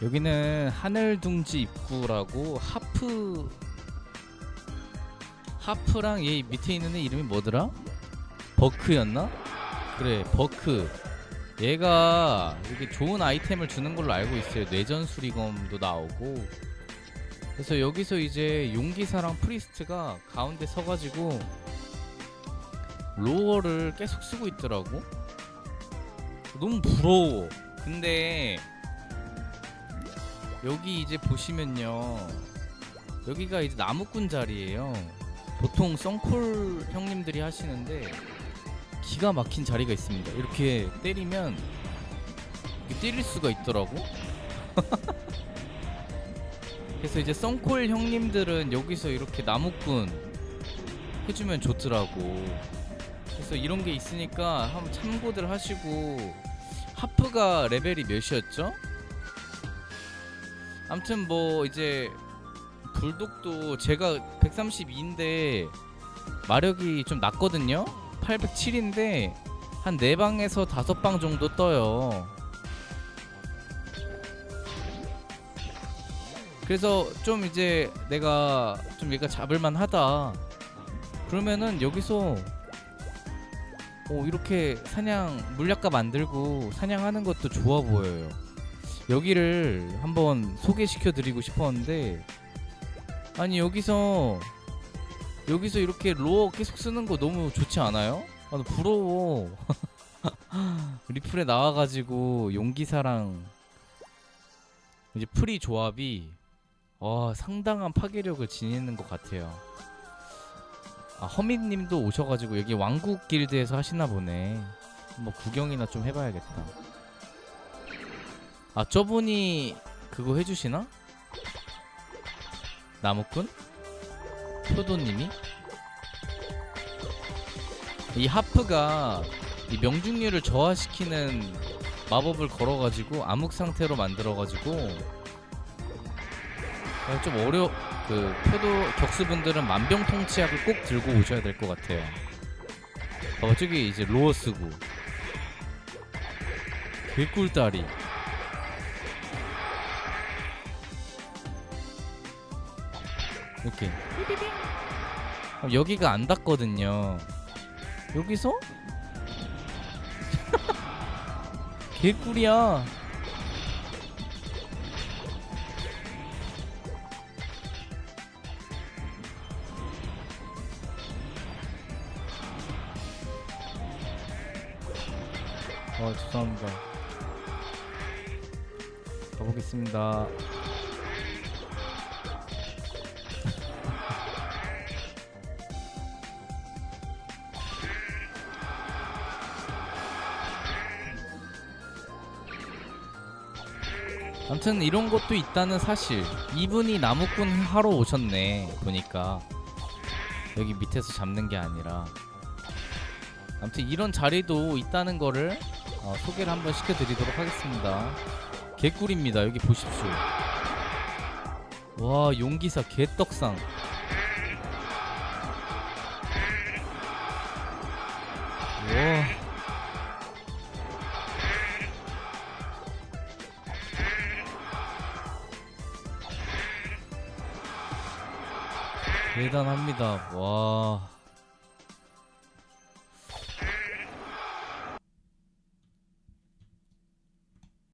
여기는 하늘둥지 입구라고 하프 하프랑 얘 밑에 있는 애 이름이 뭐더라? 버크였나? 그래 버크. 얘가 이렇게 좋은 아이템을 주는 걸로 알고 있어요. 뇌전 수리검도 나오고. 그래서 여기서 이제 용기사랑 프리스트가 가운데 서가지고 로어를 계속 쓰고 있더라고. 너무 부러워. 근데 여기 이제 보시면요. 여기가 이제 나무꾼 자리예요. 보통 썬콜 형님들이 하시는데 기가 막힌 자리가 있습니다. 이렇게 때리면 이렇게 때릴 수가 있더라고. 그래서 이제 썬콜 형님들은 여기서 이렇게 나무꾼 해주면 좋더라고. 그래서 이런 게 있으니까 한번 참고들 하시고 하프가 레벨이 몇이었죠? 아무튼 뭐 이제 불독도 제가 132인데 마력이 좀 낮거든요. 807인데 한 4방에서 5방 정도 떠요. 그래서 좀 이제 내가 좀 얘가 잡을만 하다. 그러면은 여기서 어, 이렇게 사냥 물약가 만들고 사냥하는 것도 좋아 보여요. 여기를 한번 소개시켜 드리고 싶었는데 아니 여기서 여기서 이렇게 로어 계속 쓰는 거 너무 좋지 않아요? 아, 나 부러워. 리플에 나와가지고 용기사랑 이제 프리 조합이 와 상당한 파괴력을 지니는 것 같아요. 아 허민님도 오셔가지고 여기 왕국 길드에서 하시나 보네. 뭐 구경이나 좀 해봐야겠다. 아 저분이 그거 해주시나? 나무꾼? 표도님이? 이 하프가 이 명중률을 저하시키는 마법을 걸어가지고 암흑 상태로 만들어가지고 아, 좀 어려 그 표도 격수분들은 만병통치약을 꼭 들고 오셔야 될 것 같아요. 봐봐 저기 이제 로어 쓰고 개꿀다리 이렇게 여기가 안 닿거든요. 여기서 개꿀이야. 아 죄송합니다. 가보겠습니다. 아무튼 이런 것도 있다는 사실. 이분이 나무꾼 하러 오셨네. 보니까 여기 밑에서 잡는 게 아니라. 아무튼 이런 자리도 있다는 거를 어, 소개를 한번 시켜드리도록 하겠습니다. 개꿀입니다. 여기 보십시오. 와 용기사 개떡상. 대단합니다. 와.